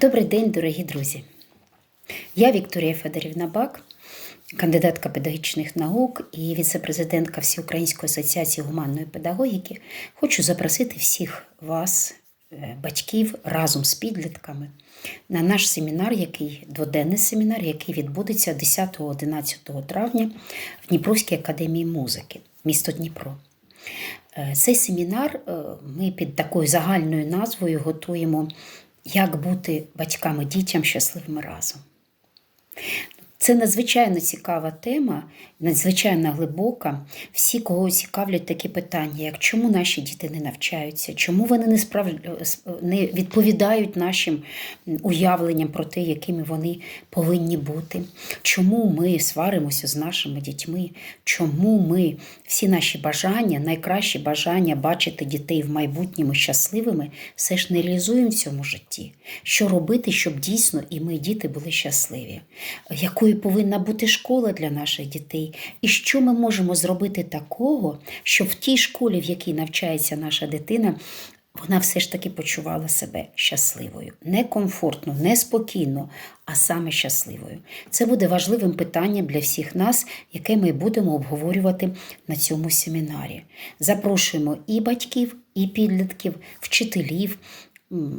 Добрий день, дорогі друзі. Я Вікторія Федорівна Бак, кандидатка педагогічних наук і віце-президентка Всеукраїнської асоціації гуманної педагогіки. Хочу запросити всіх вас, е, батьків, разом з підлітками на наш семінар, який дводенний семінар, який відбудеться 10-11 травня в Дніпровській академії музики, місто Дніпро. Е, Цей семінар е, ми під такою загальною назвою готуємо Як бути батьками дітям щасливими разом. Це надзвичайно цікава тема, надзвичайно глибока. Всі, кого цікавлять такі питання, як чому наші діти не навчаються, чому вони не, справ... не відповідають нашим уявленням про те, якими вони повинні бути, чому ми сваримося з нашими дітьми, чому ми всі наші бажання, найкращі бажання бачити дітей в майбутньому щасливими, все ж не реалізуємо в цьому житті. Що робити, щоб дійсно і ми, діти, були щасливі? Якою повинна бути школа для наших дітей? І що ми можемо зробити такого, щоб в тій школі, в якій навчається наша дитина, вона все ж таки почувала себе щасливою, не комфортно, не спокійно, а саме щасливою. Це буде важливим питанням для всіх нас, яке ми будемо обговорювати на цьому семінарі. Запрошуємо і батьків, і підлітків, вчителів,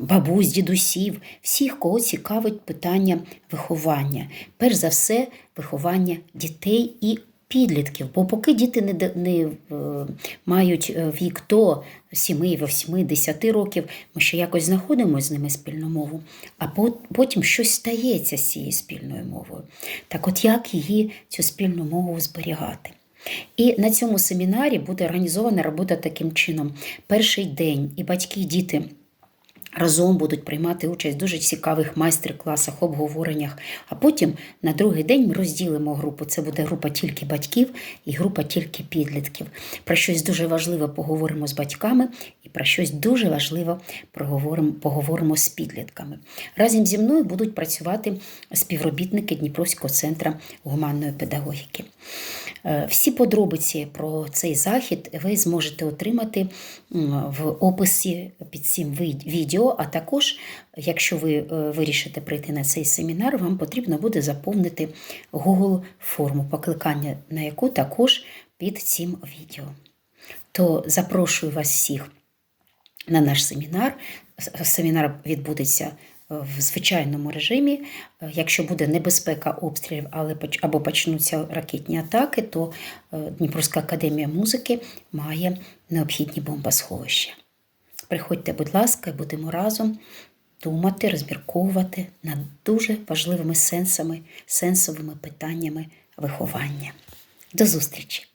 бабусь, дідусів, всіх, кого цікавить питання виховання. Перш за все, виховання дітей і підлітків. Бо поки діти не, не е, мають е, вік до 7, 8, 10 років, ми ще якось знаходимо з ними спільну мову, а потім щось стається з цією спільною мовою. Так от як її, цю спільну мову зберігати? І на цьому семінарі буде організована робота таким чином. Перший день і батьки, і діти разом будуть приймати участь в дуже цікавих майстер-класах, обговореннях. А потім на другий день ми розділимо групу. Це буде група тільки батьків і група тільки підлітків. Про щось дуже важливе поговоримо з батьками, і про щось дуже важливе поговоримо з підлітками. Разом зі мною будуть працювати співробітники Дніпровського центру гуманної педагогіки. Е, Всі подробиці про цей захід ви зможете отримати в описі під цим вид- А також, якщо ви е, вирішите прийти на цей семінар, вам потрібно буде заповнити Google форму, покликання на яку також під цим відео. То запрошую вас всіх на наш семінар. Семінар відбудеться е, в звичайному режимі. Е, Якщо буде небезпека обстрілів але або почнуться ракетні атаки, то Дніпровська академія музики має необхідні бомбосховища. Приходьте, будь ласка, будемо разом думати, розмірковувати над дуже важливими сенсами, сенсовими питаннями виховання. До зустрічі!